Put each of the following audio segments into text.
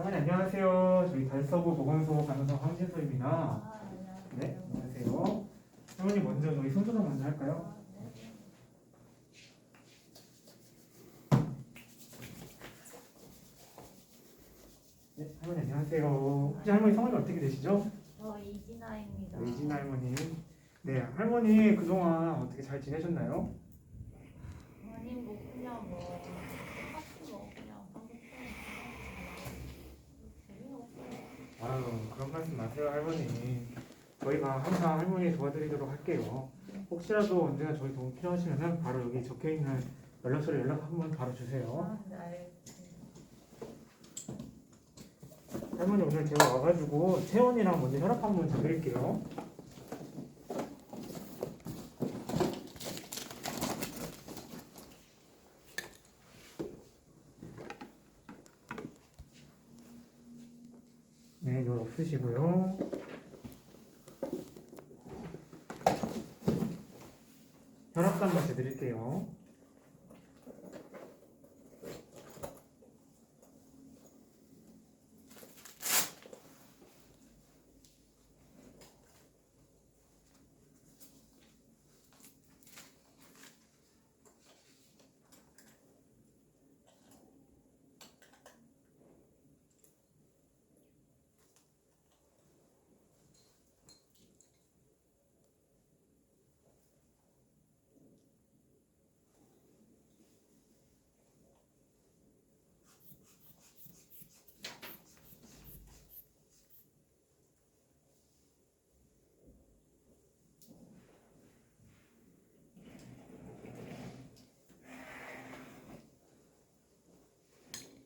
할머니 안녕하세요. 저희 달서구 보건소 간호사 황진서입니다. 아, 안녕하세요. 네, 안녕하세요. 할머니 먼저 저희 손소독 먼저 할까요? 아, 네. 네, 할머니 안녕하세요. 혹시 할머니 성함이 어떻게 되시죠? 저 이진아입니다. 이진 할머니. 네, 할머니 그동안 어떻게 잘 지내셨나요? 아니 뭐 그냥 뭐 똑같이 뭐 그냥 한국처럼 재미없어요. 아유, 그런 말씀 마세요, 할머니. 저희가 항상 할머니 도와드리도록 할게요. 혹시라도 언제나 저희 도움 필요하시면 바로 여기 적혀 있는 연락처로 연락 한번 바로 주세요. 아, 네. 할머니 오늘 제가 와가지고 체온이랑 먼저 혈압 한번 재드릴게요. 없으시고요. 혈압도 한번 재드릴게요.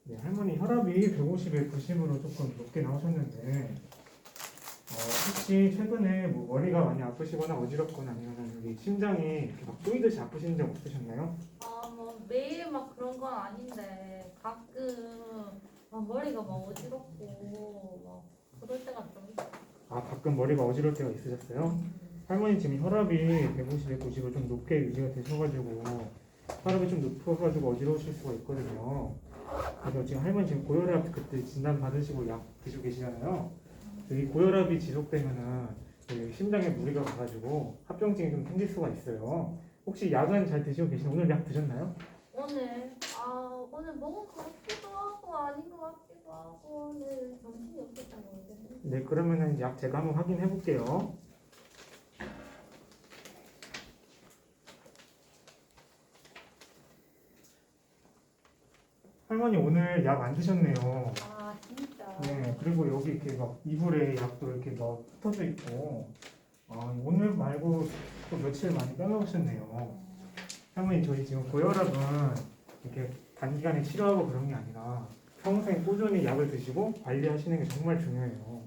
네, 할머니 혈압이 150에 90으로 조금 높게 나오셨는데 어, 혹시 최근에 뭐 머리가 많이 아프시거나 어지럽거나 아니면 여기 심장이 이렇게 막 쪼이듯이 아프신 적 없으셨나요? 아, 뭐 매일 막 그런 건 아닌데 가끔 막 머리가 막 어지럽고 막 그럴 때가 좀 있어요. 아 가끔 머리가 어지러울 때가 있으셨어요? 할머니 지금 혈압이 150에 90을 좀 높게 유지가 되셔가지고 혈압이 좀 높아가지고 어지러우실 수가 있거든요. 그래서 지금 할머니 지금 고혈압 그때 진단 받으시고 약 드시고 계시잖아요. 이 고혈압이 지속되면은 이 심장에 무리가 가가지고 합병증이 좀 생길 수가 있어요. 혹시 약은 잘 드시고 계시나요? 오늘 약 드셨나요? 오늘 아 오늘 먹은 것 같기도 하고 아닌 것 같기도 하고 오늘 정신이 없었던 것 같은데. 네, 그러면은 약 제가 한번 확인해 볼게요. 할머니 오늘 약 안 드셨네요. 아 진짜. 네, 그리고 여기 이렇게 막 이불에 약도 이렇게 막 흩어져 있고, 아, 오늘 말고 또 며칠 많이 빼먹으셨네요. 할머니 저희 지금 고혈압은 이렇게 단기간에 치료하고 그런 게 아니라 평생 꾸준히 약을 드시고 관리하시는 게 정말 중요해요.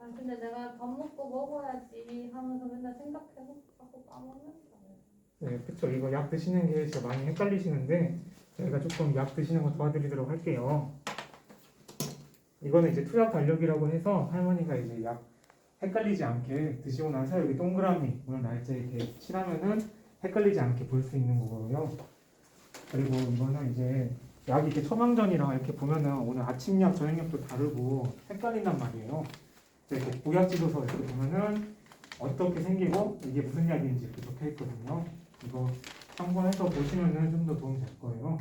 아 근데 내가 밥 먹고 먹어야지 하면서 맨날 생각해서 자꾸 까먹는다. 네, 그쵸. 이거 약 드시는 게 진짜 많이 헷갈리시는데 저희가 조금 약 드시는 거 도와드리도록 할게요. 이거는 이제 투약 달력이라고 해서 할머니가 이제 약 헷갈리지 않게 드시고 나서 여기 동그라미 오늘 날짜 이렇게 칠하면은 헷갈리지 않게 볼 수 있는 거고요. 그리고 이거는 이제 약이 이렇게 처방전이랑 이렇게 보면은 오늘 아침약, 저녁약도 다르고 헷갈린단 말이에요. 이렇게 보약지도서 이렇게 보면은 어떻게 생기고 이게 무슨 약인지 이렇게 적혀 있거든요. 이거 참고해서 보시면은 좀 더 도움이 될 거예요.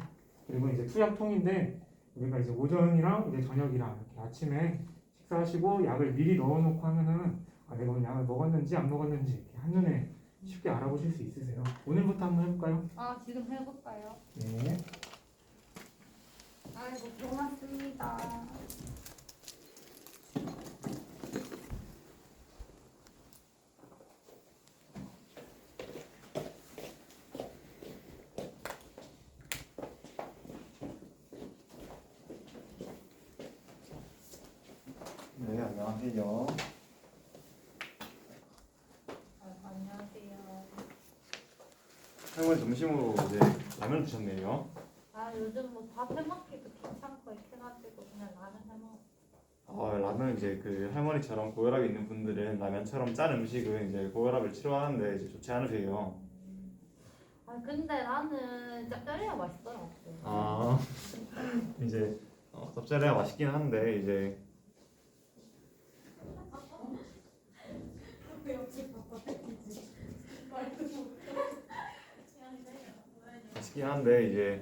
그리고 이제 투약통인데 우리가 이제 오전이랑 이제 저녁이랑 이렇게 아침에 식사하시고 약을 미리 넣어놓고 하면은 아, 내가 오늘 약을 먹었는지 안 먹었는지 이렇게 한눈에 쉽게 알아보실 수 있으세요. 오늘부터 한번 해볼까요? 아 지금 해볼까요? 네. 아이고 고맙습니다. 네, 안녕하세요. 아, 안녕하세요. 할머니 점심으로 이제 라면 드셨네요. 아 요즘 뭐 밥 해먹기도 귀찮고 이렇게 해가지고 그냥 라면 해먹어. 아, 라면 이제 그 할머니처럼 고혈압이 있는 분들은 라면처럼 짠 음식은 이제 고혈압을 치료하는데 이제 좋지 않으세요. 아 근데 나는 짭짤해야 맛있어요. 아, 이제 어, 짭짤해야 맛있긴 한데 이제 있긴 한데 이제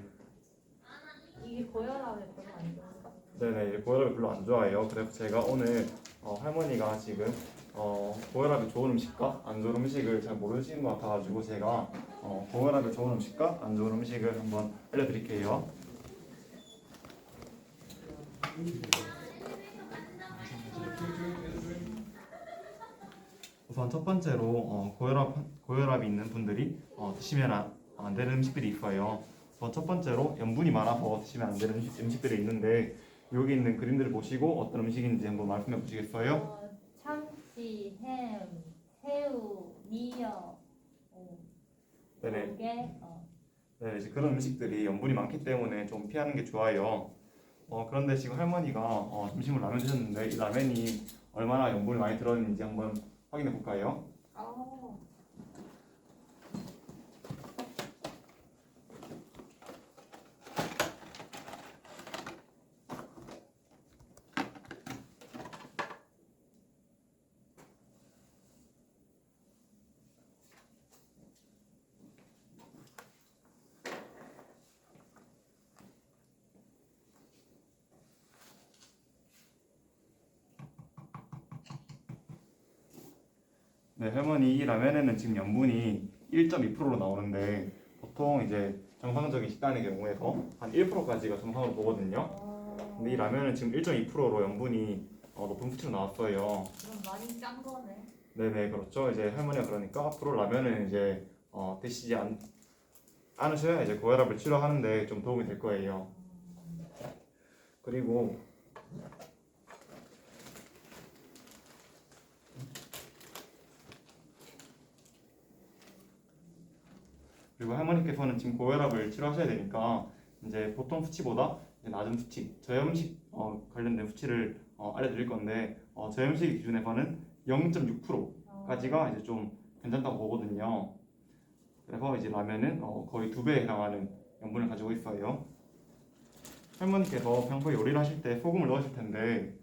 이게 고혈압에 별로 안 좋은가? 네네 이제 고혈압이 별로 안 좋아해요. 그래서 제가 오늘 어, 할머니가 지금 어, 고혈압이 좋은 음식과 안 좋은 음식을 잘 모르시는 것 같아가지고 제가 어, 고혈압이 좋은 음식과 안 좋은 음식을 한번 알려드릴게요. 우선 첫 번째로 어, 고혈압 고혈압이 있는 분들이 어, 드시면 안, 안 되는 음식들이 있어요. 첫 번째로 염분이 많아서 드시면 안 되는 음식, 음식 들이 있는데 여기 있는 그림들을 보시고 어떤 음식인지 한번 말씀해 보시겠어요? 어, 참치, 햄, 새우, 미역, 어, 네네. 조개, 어, 네, 이제 그런 음식들이 염분이 많기 때문에 좀 피하는 게 좋아요. 어, 그런데 지금 할머니가 어, 점심을 라면 드셨는데 이 라면이 얼마나 염분이 많이 들어있는지 한번 확인해 볼까요? 어, 네, 할머니 이 라면에는 지금 염분이 1.2%로 나오는데 보통 이제 정상적인 식단의 경우에서 한 1%까지가 정상으로 보거든요. 어, 근데 이 라면은 지금 1.2%로 염분이 어, 높은 수치로 나왔어요. 그럼 많이 짠 거네. 네네 그렇죠. 이제 할머니가 그러니까 앞으로 라면은 이제 어, 드시지 않, 않으셔야 이제 고혈압을 치료하는데 좀 도움이 될 거예요. 그리고 그리고 할머니께서는 지금 고혈압을 치료하셔야 되니까 이제 보통 수치보다 이제 낮은 수치, 저염식 어, 관련된 수치를 어, 알려드릴 건데 어, 저염식 기준에서는 0.6% 어, 까지가 이제 좀 괜찮다고 보거든요. 그래서 이제 라면은 어, 거의 두 배에 해당하는 염분을 가지고 있어요. 할머니께서 평소에 요리를 하실 때 소금을 넣으실 텐데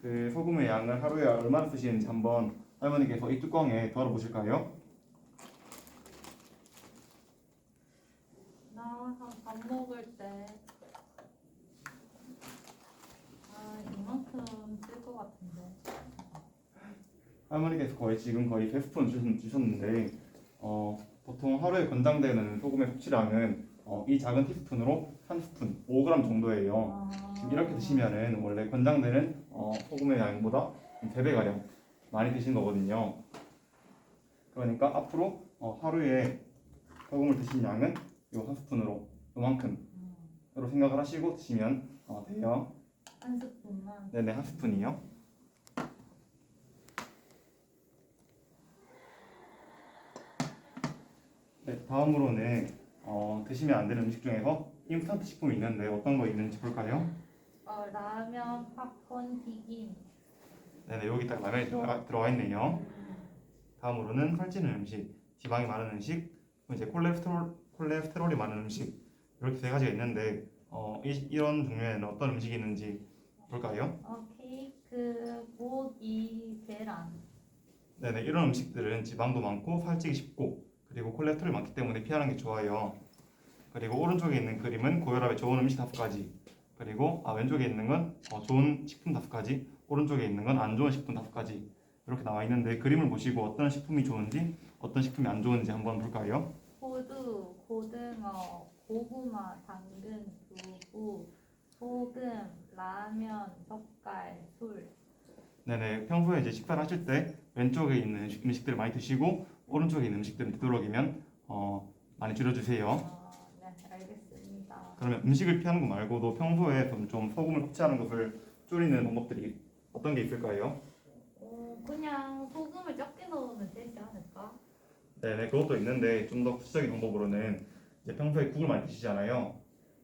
그 소금의 양을 하루에 얼마나 쓰시는지 한번 할머니께서 이 뚜껑에 덜어 보실까요? 나 밥 먹을 때 아, 이만큼 쓸 것 같은데. 할머니께서 거의 지금 거의 100스푼 주셨, 주셨는데 어, 보통 하루에 권장되는 소금의 섭취량은 어, 이 작은 티스푼으로 한 스푼, 5g 정도예요. 아, 이렇게 드시면은 원래 권장되는 어, 소금의 양보다 3배 가량 많이 드신 거거든요. 그러니까 앞으로 어, 하루에 소금을 드신 양은 요한 스푼으로 요만큼으로 음, 생각을 하시고 드시면 어, 돼요. 한 스푼만. 네네 한 스푼이요. 네 다음으로는 어, 드시면 안 되는 음식 중에서 인스턴트 식품이 있는데 어떤 거 있는지 볼까요? 어, 라면, 팝콘, 튀김. 네네 여기 딱 라면이 들어가, 들어가 있네요. 다음으로는 살찌는 음식, 지방이 많은 음식, 이제 콜레스테롤 콜레스테롤이 많은 음식 이렇게 세 가지가 있는데 어, 이, 이런 종류에는 어떤 음식이 있는지 볼까요? 어, 케이크, 고기, 계란. 네네 이런 음식들은 지방도 많고 살찌기 쉽고 그리고 콜레스테롤이 많기 때문에 피하는 게 좋아요. 그리고 오른쪽에 있는 그림은 고혈압에 좋은 음식 다섯 가지. 그리고 아 왼쪽에 있는 건 어, 좋은 식품 다섯 가지. 오른쪽에 있는 건 안 좋은 식품 다섯 가지. 이렇게 나와 있는데 그림을 보시고 어떤 식품이 좋은지 어떤 식품이 안 좋은지 한번 볼까요? 호두, 고등어, 고구마, 당근, 두부, 소금, 라면, 젓갈, 술. 네네 평소에 이제 식사를 하실 때 왼쪽에 있는 음식- 음식들을 많이 드시고 오른쪽에 있는 음식들은 되도록이면 어, 많이 줄여주세요. 어, 네, 알겠습니다. 그러면 음식을 피하는 거 말고도 평소에 좀, 좀 소금을 섭취하는 것을 줄이는 방법들이 어떤 게 있을까요? 어, 그냥 소금을 적게 넣으면 되지 않을까? 네네 그것도 있는데 좀 더 구체적인 방법으로는 이제 평소에 국을 많이 드시잖아요.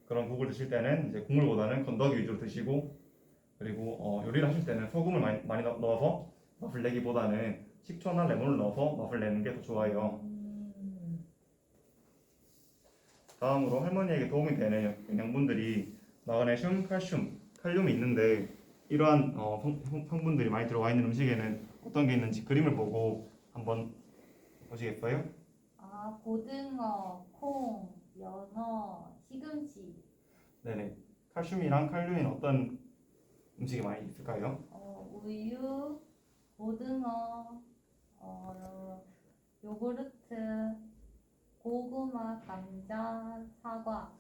그런 국을 드실 때는 이제 국물보다는 건더기 위주로 드시고 그리고 어, 요리를 하실 때는 소금을 많이, 많이 넣- 넣어서 맛을 내기보다는 식초나 레몬을 넣어서 맛을 내는 게 더 좋아요. 음, 다음으로 할머니에게 도움이 되는 영양분들이 마그네슘, 칼슘, 칼륨이 있는데 이러한 어, 성분들이 많이 들어가 있는 음식에는 어떤 게 있는지 그림을 보고 한번 보시겠어요? 아 고등어, 콩, 연어, 시금치, 네네. 칼슘이랑 칼륨이는 어떤 음식이 많이 있을까요? 어, 우유, 고등어, 어, 요구르트, 고구마, 감자, 사과.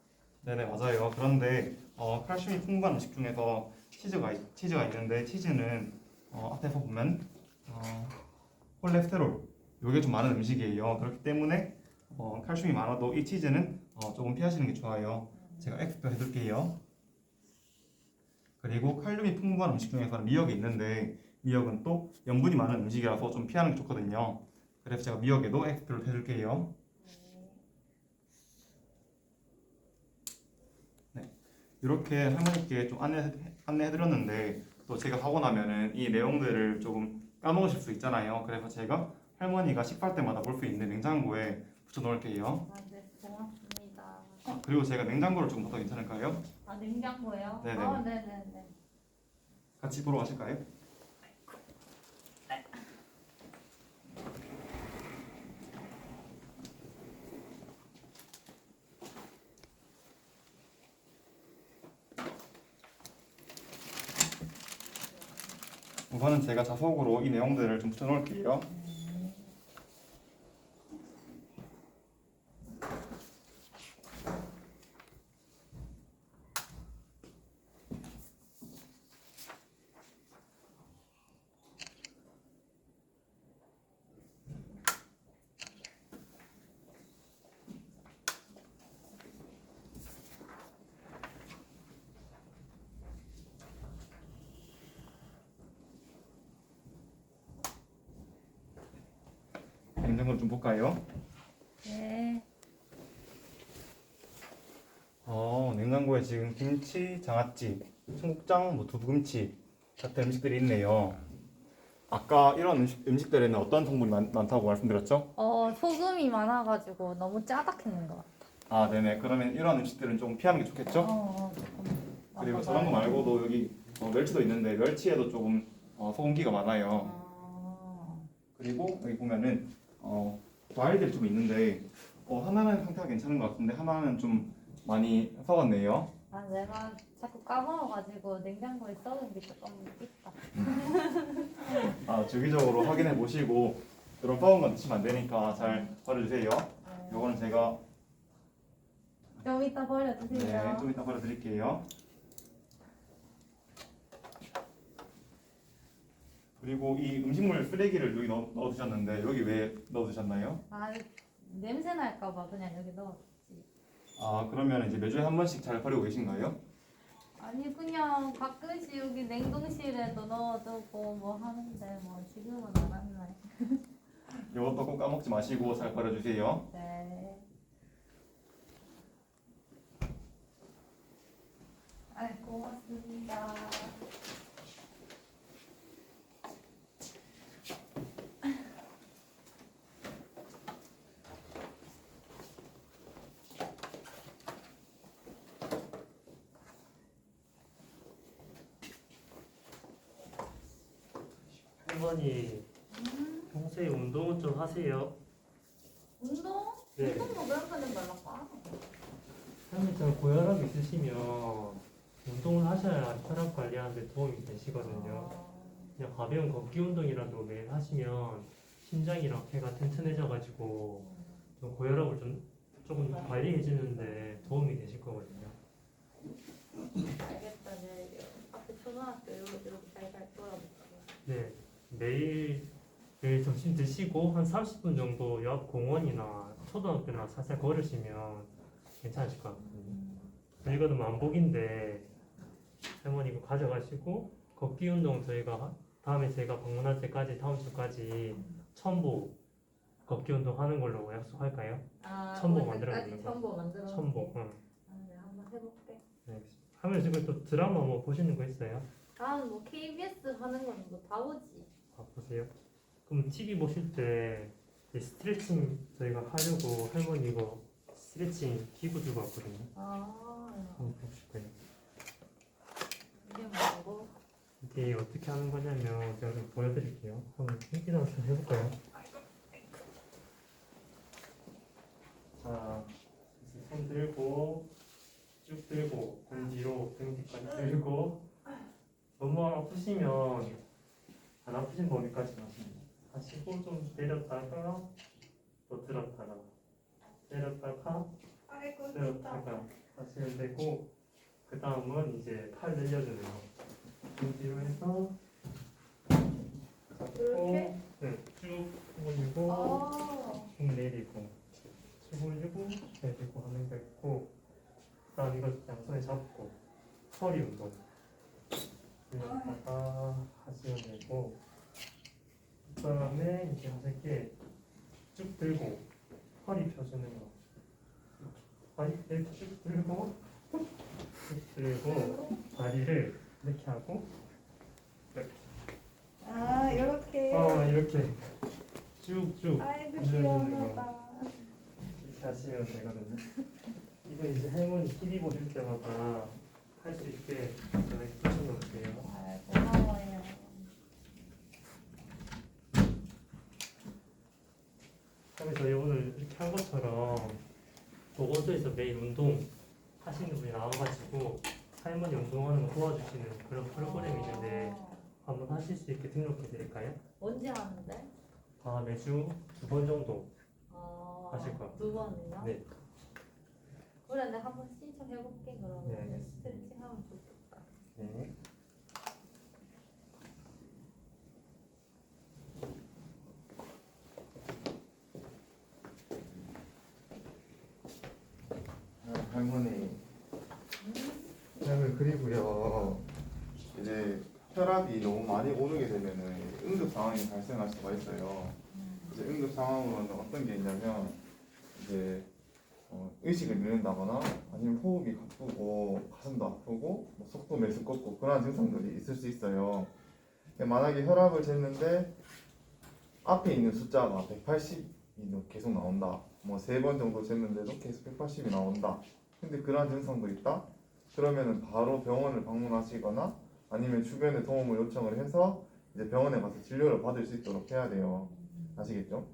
네네 맞아요. 그런데 어, 칼슘이 풍부한 음식 중에서 치즈가 있- 치즈가 있는데 치즈는 어, 앞에서 보면 어, 콜레스테롤 요게 좀 많은 음식이에요. 그렇기 때문에 어, 칼슘이 많아도 이 치즈는 어, 조금 피하시는 게 좋아요. 제가 X표 해둘게요. 그리고 칼륨이 풍부한 음식 중에서는 미역이 있는데 미역은 또 염분이 많은 음식이라서 좀 피하는 게 좋거든요. 그래서 제가 미역에도 X표를 해줄게요. 이렇게 할머니께 좀 안내 안내해드렸는데 또 제가 하고 나면은 이 내용들을 조금 까먹으실 수 있잖아요. 그래서 제가 할머니가 식할 때마다 볼 수 있는 냉장고에 붙여놓을게요. 아, 네, 고맙습니다. 아, 그리고 제가 냉장고를 조금 봐도 괜찮을까요? 아, 냉장고요? 네네. 아, 네네네. 같이 보러 가실까요? 우선은 제가 자석으로 이 내용들을 좀 붙여놓을게요. 냉장고를 좀 볼까요? 네. 어, 냉장고에 지금 김치, 장아찌, 청국장, 뭐 두부김치 같은 음식들이 있네요. 아까 이런 음식, 음식들에는 어떤 성분이 많, 많다고 말씀드렸죠? 어, 소금이 많아가지고 너무 짜닥했는 것 같아. 아, 네네. 그러면 이런 음식들은 좀 피하는 게 좋겠죠? 어, 어, 조금. 그리고 저런 거 말고도 여기 어, 멸치도 있는데 멸치에도 조금 어, 소금기가 많아요. 아, 그리고 여기 보면은 어, 과일들이 좀 있는데 어, 하나는 상태가 괜찮은 것 같은데 하나는 좀 많이 썩었네요. 아, 내가 자꾸 까먹어가지고 냉장고에 썩은 게 조금 있다. 아, 주기적으로 확인해 보시고 이런 썩은 건 드시면 안 되니까 잘 버려주세요. 네. 요거는 제가 좀 이따 버려주세요. 네, 좀 이따 버려드릴게요. 그리고 이 음식물 쓰레기를 여기 넣어, 넣어두셨는데 여기 왜 넣어두셨나요? 아, 냄새 날까봐 그냥 여기 넣어. 아 그러면 이제 매주에 한 번씩 잘 버리고 계신가요? 아니 그냥 가끔씩 여기 냉동실에도 넣어두고 뭐 하는데 뭐 지금은 안 하네. 이것도 꼭 까먹지 마시고 잘 버려주세요. 네. 아 고맙습니다. 할머니 평소에 운동은 좀 하세요? 운동? 네. 운동 뭐 그런 거는 별로 안 할머니처럼 고혈압 있으시면 운동을 하셔야 혈압 관리하는데 도움이 되시거든요. 그냥 가벼운 걷기 운동이라도 매일 하시면 심장이랑 폐가 튼튼해져가지고 좀 고혈압을 좀 조금 관리해 주는데 도움이 되실 거거든요. 알겠다. 네. 앞에 초등학교 이렇게 잘잘 돌아볼게요. 네, 매일 매일 점심 드시고 한 30분 정도 옆 공원이나 초등학교나 살살 걸으시면 괜찮으실 것 같거든요. 이거는 만복인데 할머니 이거 가져가시고 걷기 운동 저희가 하- 다음에 제가 방문할 때까지 다음 주까지 첨보 걷기 운동 하는 걸로 약속할까요? 아, 뭐 만들어 놓는 거. 첨보 만들어. 첨보. 응. 아, 네, 한번 해볼게. 네. 하면 지금 또 드라마 뭐 보시는 거 있어요? 다음 뭐 KBS 하는 건뭐다 보지. 아, 보세요. 그럼 TV 보실 때 이제 스트레칭 저희가 하려고 할머니 이거 스트레칭 기구 주고 왔거든요. 아, 한번 보실 거예요. 이 어떻게 하는 거냐면 제가 좀 보여드릴게요. 한번 일어나 좀 해볼까요? 자, 손 들고 쭉 들고 등 뒤로 등 뒤까지 들고 너무 아프시면 안 아프신 범위까지 하시고 좀 내렸다가 또 들었다가 내렸다가 아이고 들었다가 하시면 되고 그 다음은 이제 팔 늘려주는 거. 등 뒤로 해서 잡고? 네, 쭉 올리고 아, 쭉 내리고 쭉 올리고 내리고 하는 거 있고 그 다음 이거 양손에 잡고 허리 운동 이렇다가 하시면 되고 그다음에 이제 하실 게쭉 들고 허리 펴주는 거 허리 이렇게 쭉 들고 쭉 들고 다리를 이렇게 하고 아 이렇게 어 이렇게 쭉쭉 아이고 올려주는 귀여워다 이렇게 하시면 되거든요. 이거 이제 할머니 TV 보실 때마다 할 수 있게 제가 이렇게 붙여놓을게요. 아, 고마워요. 그다음에 저희 오늘 이렇게 한 것처럼 보건소에서 매일 운동 하시는 분이 나와가지고 할머니 운동하는 거 도와주시는 그런 프로그램이 있는데 한번 하실 수 있게 등록해 드릴까요? 언제 하는데? 아 매주 두 번 정도. 아, 하실 것두 번이나? 네. 그래, 내가 한번 신청해볼게, 그러면. 네, 알겠습니다. 스트레칭 하면 좋겠다. 네. 아, 할머니. 할머니 그리고요. 이제 혈압이 너무 많이 오르게 되면은 응급 상황이 발생할 수가 있어요. 이제 응급 상황으로는 어떤 게 있냐면 이제 어, 의식을 잃는다거나 아니면 호흡이 가쁘고 가슴도 아프고 뭐 속도 메스껍고 그런 증상들이 있을 수 있어요. 만약에 혈압을 쟀는데 앞에 있는 숫자가 180이 계속 나온다. 뭐 세 번 정도 쟀는데도 계속 180이 나온다. 근데 그러한 증상도 있다. 그러면은 바로 병원을 방문하시거나 아니면 주변에 도움을 요청을 해서 이제 병원에 가서 진료를 받을 수 있도록 해야 돼요. 아시겠죠?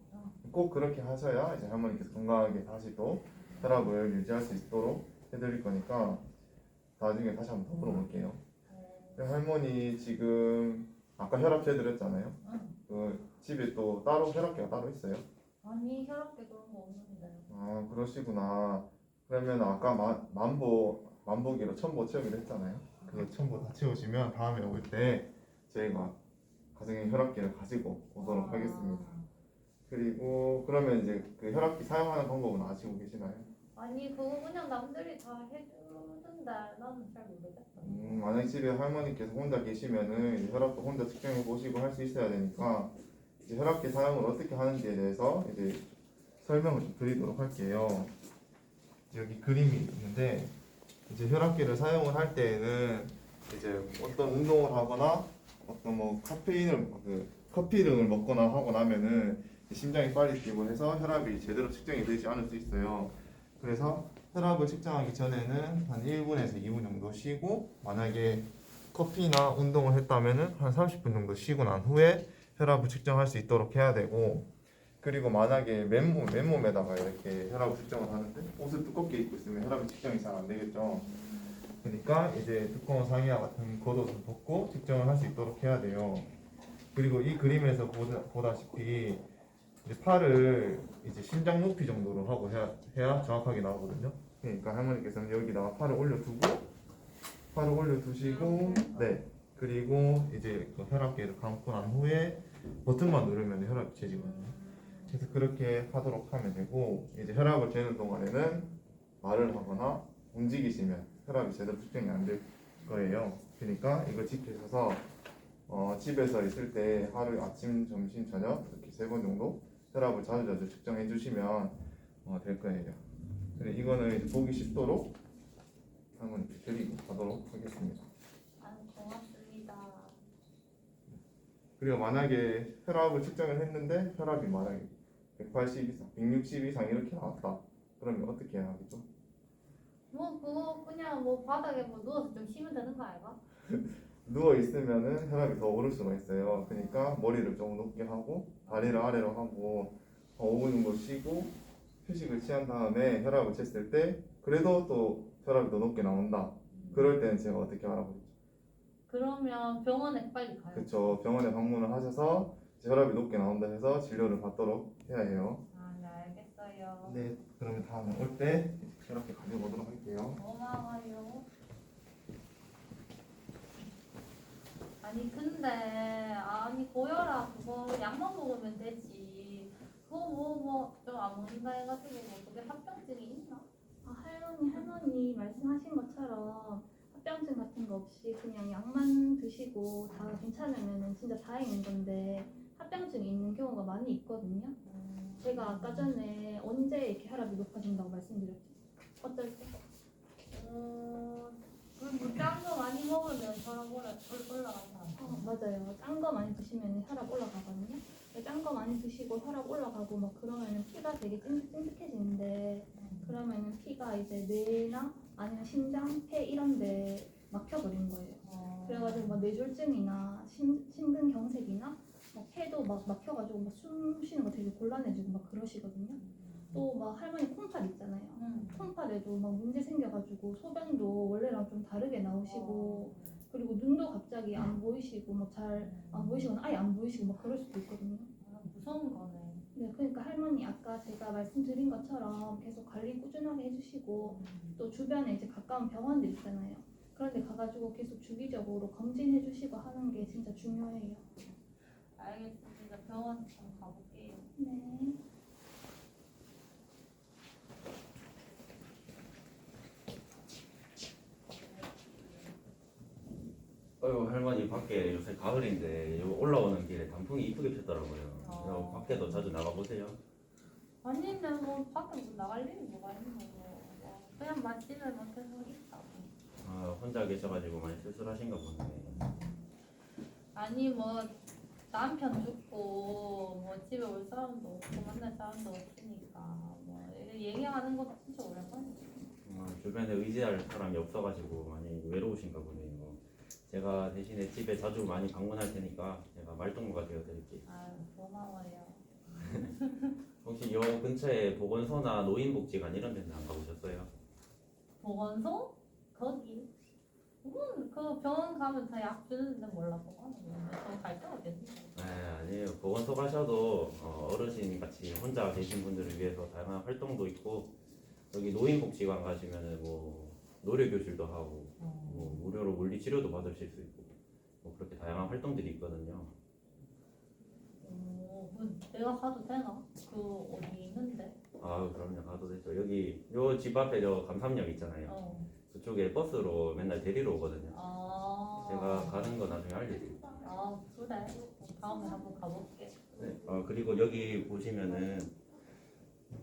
꼭 그렇게 하셔야 이제 할머니께서 건강하게 다시 또 혈압을 유지할 수 있도록 해드릴 거니까 나중에 다시 한번 더 물어볼게요. 네. 할머니 지금 아까 혈압 재드렸잖아요. 응. 그 집에 또 따로 혈압계가 따로 있어요? 아니, 혈압계 그런 거 없는데. 아 그러시구나. 그러면 아까 마, 만보 만보기로 천보 채우기로 했잖아요. 그 천보 다 채우시면 다음에 올 때 저희가 가정의 혈압계를 가지고 오도록 하겠습니다. 그리고 그러면 이제 그 혈압기 사용하는 방법은 아시고 계시나요? 아니, 그거 그냥 남들이 다 해주던데, 나는 잘 모르겠다. 음, 만약 집에 할머니께서 혼자 계시면은 이제 혈압도 혼자 측정해 보시고 할 수 있어야 되니까 이제 혈압기 사용을 어떻게 하는지에 대해서 이제 설명을 좀 드리도록 할게요. 여기 그림이 있는데 이제 혈압기를 사용을 할 때에는 이제 어떤 운동을 하거나 어떤 뭐 카페인을 그 커피 등을 먹거나 하고 나면은 심장이 빨리 뛰고 해서 혈압이 제대로 측정이 되지 않을 수 있어요. 그래서 혈압을 측정하기 전에는 한 1분에서 2분 정도 쉬고 만약에 커피나 운동을 했다면은 한 30분 정도 쉬고 난 후에 혈압을 측정할 수 있도록 해야 되고 그리고 만약에 맨몸 맨몸에다가 이렇게 혈압을 측정을 하는데 옷을 두껍게 입고 있으면 혈압이 측정이 잘 안 되겠죠. 그러니까 이제 두꺼운 상의와 같은 겉옷을 벗고 측정을 할 수 있도록 해야 돼요. 그리고 이 그림에서 보다, 보다시피 이제 팔을 이제 심장 높이 정도로 하고 해야, 해야 정확하게 나오거든요. 그러니까 할머니께서는 여기다가 팔을 올려두고 팔을 올려두시고 네 그리고 이제 그 혈압계를 감고 난 후에 버튼만 누르면 혈압이 재지거든요. 그래서 그렇게 하도록 하면 되고 이제 혈압을 재는 동안에는 말을 하거나 움직이시면 혈압이 제대로 측정이 안 될 거예요. 그러니까 이거 지키셔서 어, 집에서 있을 때 하루 아침, 점심, 저녁 이렇게 세 번 정도 혈압을 자주 자주 측정해 주시면 어, 될 거예요. 그래 이거는 이제 보기 쉽도록 한번 드리고 가도록 하겠습니다. 아, 고맙습니다. 그리고 만약에 혈압을 측정을 했는데 혈압이 만약에 180 이상, 160 이상 이렇게 나왔다. 그러면 어떻게 해야 하겠죠? 뭐, 그거 그냥 뭐 바닥에 뭐 누워서 좀 쉬면 되는 거 아이가? 누워 있으면은 혈압이 더 오를 수가 있어요. 그러니까 머리를 좀 높게 하고 다리를 아래로 하고 5분 정도 쉬고 휴식을 취한 다음에 혈압을 쟀을 때 그래도 또 혈압이 더 높게 나온다. 그럴 때는 제가 어떻게 알아보죠? 그러면 병원에 빨리 가요. 그렇죠. 병원에 방문을 하셔서 혈압이 높게 나온다 해서 진료를 받도록 해야 해요. 아, 네, 알겠어요. 네, 그러면 다음에 올 때 이렇게 가지고 오도록 할게요. 고마워요. 아니 근데 아니 고혈압 그거 약만 먹으면 되지. 그거 뭐 뭐 좀안 먹는다 해가지고 뭐 그게 합병증이 있나? 아, 할머니, 할머니 말씀하신 것처럼 합병증 같은 거 없이 그냥 약만 드시고 다 괜찮으면 진짜 다행인 건데 합병증이 있는 경우가 많이 있거든요. 제가 아까 전에 언제 이렇게 혈압이 높아진다고 말씀드렸죠? 어떨 때? 어, 그짠거 많이 먹으면 혈압 올라 올라간다. 어, 맞아요. 짠 거 많이 드시면 혈압 올라가거든요. 짠 거 많이 드시고 혈압 올라가고 막 그러면 피가 되게 찐득찐득해지는데 그러면 피가 이제 뇌나 아니면 심장, 폐 이런 데 막혀버린 거예요. 어. 그래가지고 막 뇌졸중이나 심, 심근경색이나 막 폐도 막 막혀가지고 막 숨 쉬는 거 되게 곤란해지고 막 그러시거든요. 또 막 할머니 콩팥 있잖아요. 음. 콩팥에도 막 문제 생겨가지고 소변도 원래랑 좀 다르게 나오시고 그리고 눈도 갑자기 안 보이시고 막 잘 안 보이시거나 아예 안 보이시고 막 그럴 수도 있거든요. 아, 무서운 거네. 네, 그러니까 할머니 아까 제가 말씀드린 것처럼 계속 관리 꾸준하게 해주시고 또 주변에 이제 가까운 병원들 있잖아요. 그런데 가가지고 계속 주기적으로 검진해주시고 하는 게 진짜 중요해요. 알겠습니다. 병원 좀 가볼게요. 네. 어휴 할머니 밖에 요새 가을인데 요 올라오는 길에 단풍이 이쁘게 폈더라고요. 어. 요 밖에도 자주 나가 보세요. 아니 근데 뭐 밖에 뭐 나갈 일이 뭐가 있는 거 뭐, 그냥 맛집에만 계속 있다고. 아 혼자 계셔가지고 많이 쓸쓸하신가 보네. 아니 뭐 남편 죽고 뭐 집에 올 사람도 없고 만날 사람도 없으니까 뭐 얘기하는 것도 진짜 오랜만이지. 어, 주변에 의지할 사람이 없어가지고 많이 외로우신가 보네요. 제가 대신에 집에 자주 많이 방문할 테니까 제가 말동무가 되어드릴게요. 아유 고마워요. 혹시 요 근처에 보건소나 노인복지관 이런 데는 안 가보셨어요? 보건소? 거기? 그건 그 병원 가면 다 약 주는데 몰라 보건은 저갈 데가 어딨지? 네, 아니에요. 보건소 가셔도 어, 어르신 같이 혼자 계신 분들을 위해서 다양한 활동도 있고 여기 노인복지관 가시면은 뭐 노래 교실도 하고 뭐 무료로 물리 치료도 받으실 수 있고 뭐 그렇게 다양한 활동들이 있거든요. 오, 그 내가 가도 되나? 그 어디 있는데? 아 그럼요 가도 되죠. 여기 요 집 앞에 저 감삼역 있잖아요. 어. 그쪽에 버스로 맨날 데리러 오거든요. 아. 제가 가는 거 나중에 알려드릴게요. 아 그래. 다음에 한번 가볼게. 네. 어 그리고 여기 보시면은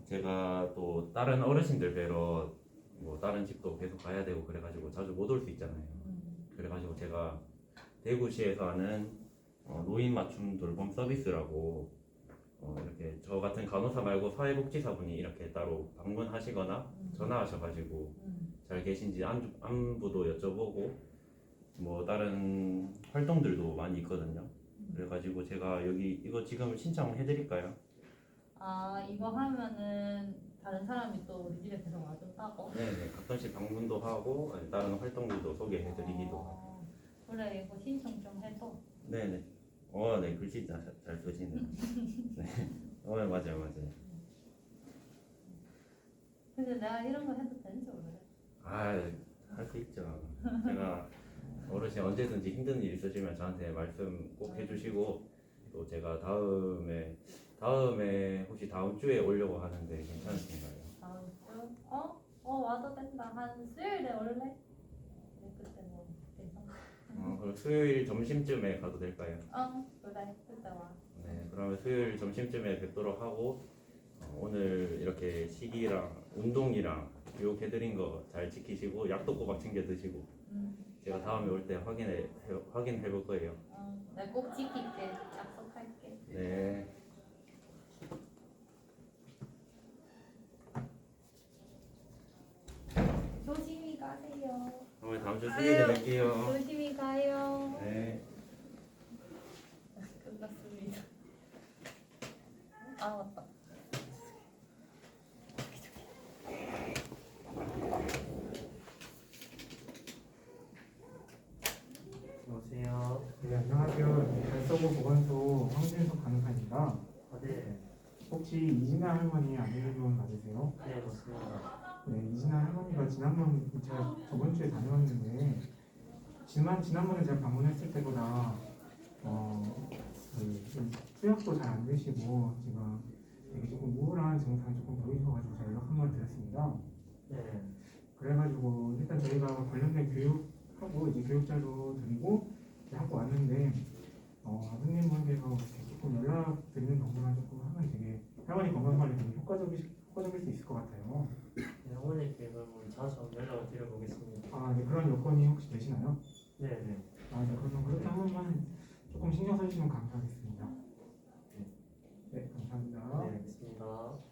제가 또 다른 어르신들 뵈러 뭐 다른 집도 계속 가야 되고 그래가지고 자주 못 올 수 있잖아요. 음. 그래가지고 제가 대구시에서 하는 어, 노인 맞춤 돌봄 서비스라고 어, 이렇게 저 같은 간호사 말고 사회복지사분이 이렇게 따로 방문하시거나 전화하셔가지고 음. 잘 계신지 안, 안부도 여쭤보고 뭐 다른 활동들도 많이 있거든요. 그래가지고 제가 여기 이거 지금 신청해드릴까요? 아 이거 하면은 다른 사람이 또 우리 집에 계속 와준다고? 네네 가끔씩 방문도 하고 아니, 다른 활동들도 소개해드리기도 하고 어, 그래 이거 신청 좀 해줘. 네네 어네 글씨 잘, 잘 쓰시네요 네어 맞아요 맞아요 근데 내가 이런 거 해도 되는지 모르겠어. 아할 수 있죠 제가 어르신 언제든지 힘든 일 있으시면 저한테 말씀 꼭 해주시고 또 제가 다음에 다음에 혹시 다음 주에 오려고 하는데 괜찮으신가요? 다음 주? 어? 어 와도 된다. 한 수요일에 올래? 네, 그때 뭐 괜찮아. 어, 그럼 수요일 점심쯤에 가도 될까요? 어 그래 그때 와. 네, 그러면 수요일 점심쯤에 뵙도록 하고 어, 오늘 이렇게 식이랑 운동이랑 교육해드린 거 잘 지키시고 약도 꼬박 챙겨 드시고 음. 제가 다음에 올 때 확인해 해- 확인해 볼 거예요. 어, 내가 꼭 지킬게. 약속할게. 네. 조심히 가세요. 어머니 다음 주에 수요일에 뵐게요. 조심히 가요. 네. 끝났습니다. 아 맞다. 안녕하세요. 네, 달서구 보건소 황진석 간호사입니다. 아, 네. 혹시 이진아 할머니 안내료원 맞으세요? 네, 맞습니다. 네, 이진아 할머니가 지난번 제가 저번 주에 다녀왔는데 지난 지난번에 제가 방문했을 때보다 어, 그, 좀 투약도 잘안 되시고 지금 되게 조금 우울한 증상이 조금 보이셔가지고 제가 연락 한번 드렸습니다. 네. 그래가지고 일단 저희가 관련된 교육하고 이제 교육자료 드리고 이제 하고 왔는데 어, 아드님분께서 이렇게 조금 연락 드리는 방법만 조금 하면 되게 할머니 건강 관리 되게 효과적이 효과적일 수 있을 것 같아요. 네, 어머니께 그러면 자주 한번 연락을 드려보겠습니다. 아, 네, 그런 여건이 혹시 되시나요? 네, 네. 아, 네, 그러면 그렇게 한 번만 조금 신경 써주시면 감사하겠습니다. 네, 감사합니다. 네, 알겠습니다.